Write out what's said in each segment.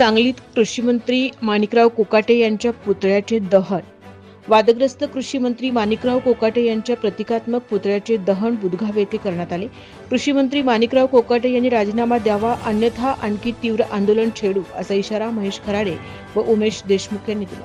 सांगलीत कृषीमंत्री माणिकराव कोकाटे यांच्या पुतळ्याचे दहन. वादग्रस्त कृषीमंत्री माणिकराव कोकाटे यांच्या प्रतिकात्मक पुतळ्याचे दहन बुधगाव येथे करण्यात आले. कृषीमंत्री माणिकराव कोकाटे यांनी राजीनामा द्यावा अन्यथा आणखी तीव्र आंदोलन छेडू असा इशारा महेश खराडे व उमेश देशमुख यांनी दिला.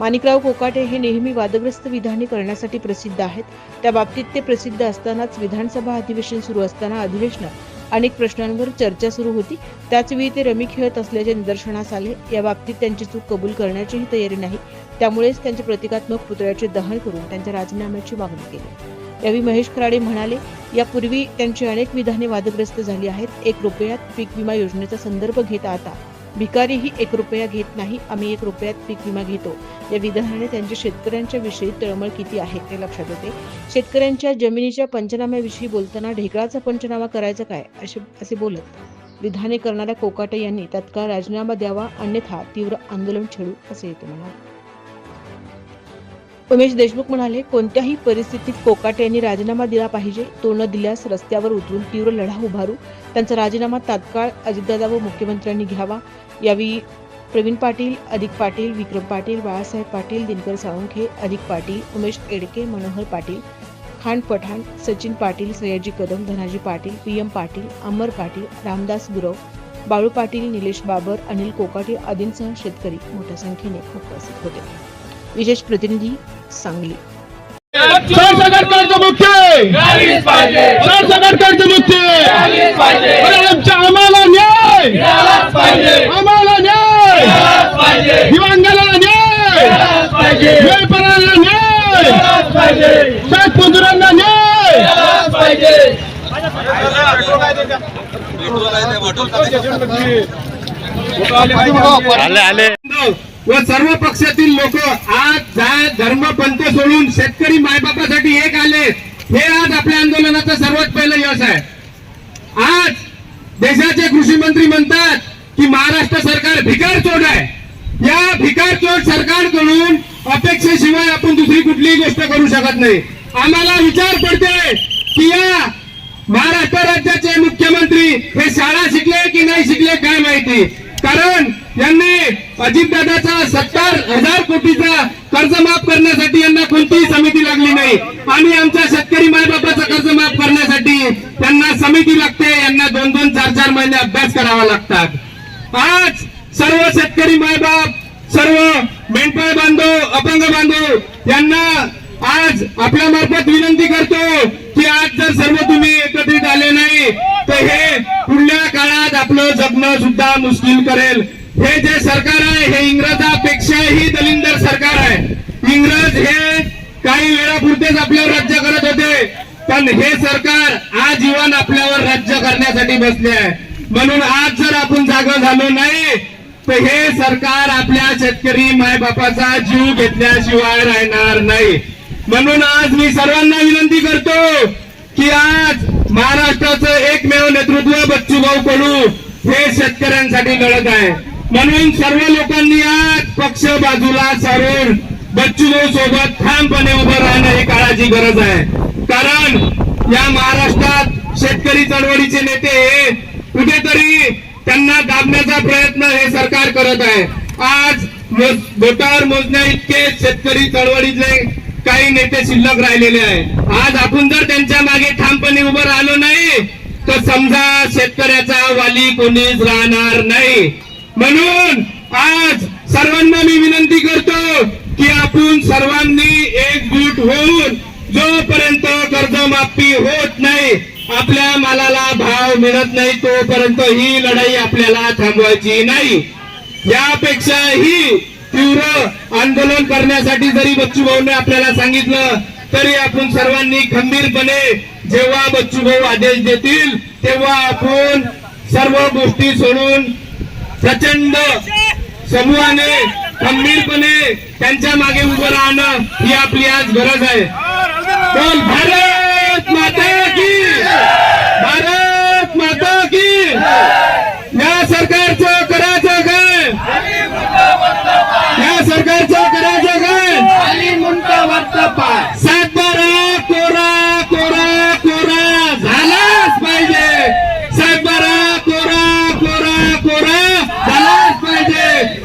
माणिकराव कोकाटे हे नेहमी वादग्रस्त विधाने करण्यासाठी प्रसिद्ध आहेत. त्या बाबतीत ते प्रसिद्ध असतानाच विधानसभा अधिवेशन सुरू असताना अधिवेशनात अनेक प्रश्नांवर चर्चा सुरू होती. त्याचवेळी ते रमी खेळत असल्याचे निदर्शनास आले. या बाबतीत त्यांची चूक कबूल करण्याचीही तयारी नाही. त्यामुळेच त्यांच्या प्रतिकात्मक पुतळ्याचे दहन करून त्यांच्या राजीनाम्याची मागणी केली. यावेळी महेश खराडे म्हणाले यापूर्वी त्यांची अनेक विधाने वादग्रस्त झाली आहेत. एक रुपयात पीक विमा योजनेचा संदर्भ घेता आता भिकारीही एक रुपया घेत नाही आम्ही एक रुपयात पीक विमा घेतो. या विधानाने त्यांच्या शेतकऱ्यांच्या विषयी तळमळ किती आहे ते लक्षात येते. शेतकऱ्यांच्या जमिनीच्या पंचनाम्याविषयी बोलताना ढेकळाचा पंचनामा करायचा काय? असे असे बोलत विधाने करणाऱ्या कोकाटे यांनी तत्काळ राजीनामा द्यावा अन्यथा तीव्र आंदोलन छेडू असे येते म्हणाले. उमेश देशमुख म्हणाले कोणत्याही परिस्थितीत कोकाटे यांनी राजीनामा दिला पाहिजे. तो न दिल्यास रस्त्यावर उतरून तीव्र लढा उभारू. त्यांचा राजीनामा तात्काळ अजितदादा व मुख्यमंत्र्यांनी घ्यावा. यावेळी प्रवीण पाटील अधिक पाटील विक्रम पाटील बाळासाहेब पाटील दिनकर साळुंखे अधिक पाटील उमेश एडके मनोहर पाटील खान पठाण सचिन पाटील सयाजी कदम धनाजी पाटील पी एम पाटील अमर पाटील रामदास गुरव बाळू पाटील निलेश बाबर अनिल कोकाटे आदींसह शेतकरी मोठ्या संख्येने उपस्थित होते. विशेष प्रतिनिधी सांगली. सरसकट कर्जमुक्ती मिळालीच पाहिजे. सरसकट कर्जमुक्ती मिळालीच पाहिजे. अरे आमच्या आम्हाला न्याय! आम्हाला न्याय! दिवांगाला न्याय! पाहिजे. व्यापाऱ्यांना न्याय! मिळालाच पाहिजे. व सर्व पक्षातील लोक आज जात धर्म पंथ सोडून शेतकरी मायबापासाठी एक आले. हे आज आपल्या आंदोलनाचं सर्वात पहिलं यश आहे. आज देशाचे कृषी मंत्री म्हणतात की महाराष्ट्र सरकार भिकार चोड आहे. या भिकार चोड सरकारकडून अपेक्षेशिवाय आपण दुसरी कुठलीही गोष्ट करू शकत नाही. आम्हाला विचार पडते की या महाराष्ट्र राज्याचे मुख्यमंत्री हे शाळा शिकले की नाही शिकले काय माहिती? कारण यांनी अजितदादाचा सत्तर हजार कोटीचा कर्ज माफ करण्यासाठी यांना कोणतीही समिती लागली नाही. आणि आमच्या शेतकरी मायबापाचा कर्ज माफ करण्यासाठी त्यांना समिती लागते यांना दोन दोन चार चार महिने अभ्यास करावा लागतात. आज सर्व शेतकरी मायबाप सर्व मेंढपाळ बांधव अपंग बांधव यांना आज आपल्या मार्फत विनंती करतो की आज जर सर्व तुम्ही एकत्रित आले नाही तर हे पुढल्या काळात आपलं जगणं सुद्धा मुश्किल करेल. हे जे सरकार आहे हे इंग्रजापेक्षाही दलिंदर सरकार आहे. इंग्रज हे काही वेळापुरतेच आपल्यावर राज्य करत होते पण हे सरकार आजीवन आपल्यावर राज्य करण्यासाठी बसले आहे. म्हणून आज जर आपण जागा झालो नाही तर हे सरकार आपल्या शेतकरी मायबापाचा जीव घेतल्याशिवाय राहणार नाही. म्हणून आज मी सर्वांना विनंती करतो की आज महाराष्ट्राचं एकमेव नेतृत्व बच्चूभाऊ कडू हे शेतकऱ्यांसाठी लढत आहे. म्हणून सर्व लोकांनी आज पक्ष बाजूला सारून बच्चूभाऊ सोबत ठामपणे उभं राहणं ही काळाची गरज आहे. कारण या महाराष्ट्रात शेतकरी चळवळीचे नेते हे कुठेतरी त्यांना दाबण्याचा प्रयत्न हे सरकार करत आहे. आज बोटावर मोजण्या इतके शेतकरी चळवळीचे काही नेते शिल्लक राहिलेले आहे आज आपण जर त्यांच्या मागे ठामपणे उभं राहिलो नाही तर समजा शेतकऱ्याचा वाली कोणीच राहणार नाही. म्हणून आज सर्वांना मी विनंती करतो की आपण सर्वांनी एकजूट होऊन जोपर्यंत कर्जमाफी होत नाही आपल्या मालाला भाव मिळत नाही तोपर्यंत ही लढाई आपल्याला थांबवायची नाही. यापेक्षाही तीव्र आंदोलन करण्यासाठी जरी बच्चू भाऊने आपल्याला सांगितलं तरी आपण सर्वांनी खंबीरपणे जेव्हा बच्चू भाऊ आदेश देतील तेव्हा आपण सर्व गोष्टी सोडून प्रचंड समूहाने खंबीरपणे त्यांच्या मागे उभं राहणं ही आपली आज गरज आहे. बोल भारत माता की भारत माता की या सरकारचं करायचं काय या सरकारचं करायचं काय खाली मुंट वरत पाय सातबारा कोरा कोरा कोरा झालाच पाहिजे सातबारा कोरा कोरा कोरा झालाच पाहिजे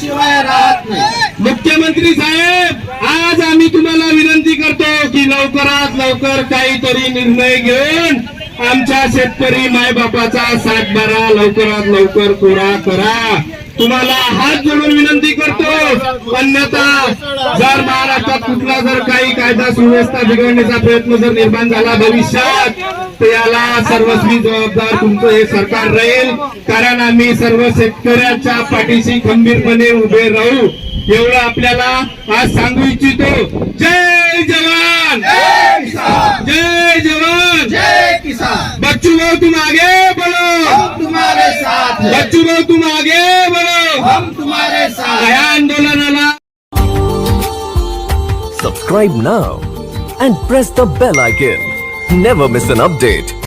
शिवाय राहत नाही मुख्यमंत्री साहेब आज आम्ही तुम्हाला विनंती करतो की लवकरात लवकर काहीतरी निर्णय घेऊन आमच्या शेतकरी मायबापाचा सातबारा लवकरात लवकर कोरा करा. तुम्हाला हात जोडून विनंती करतो. अन्यथा जर महाराष्ट्रात कुठला जर काही कायदा सुव्यवस्था बिघडण्याचा प्रयत्न जर निर्माण झाला भविष्यात तर याला सर्वस्वी जबाबदार तुमचं हे सरकार राहील. कारण आम्ही सर्व शेतकऱ्यांच्या पाठीशी खंबीरपणे उभे राहू. एवढं आपल्याला आज सांगू इच्छितो. जय जवान! किसान। जय जवान। जय किसान। बच्चू भाऊ तुम आगे बढ़ो। हम तुम्हारे साथ बच्चू भाऊ तुम आगे बढ़ो। हम तुम्हारे साथ हैं। या आंदोलनाला Subscribe now and press the bell icon. Never miss an update.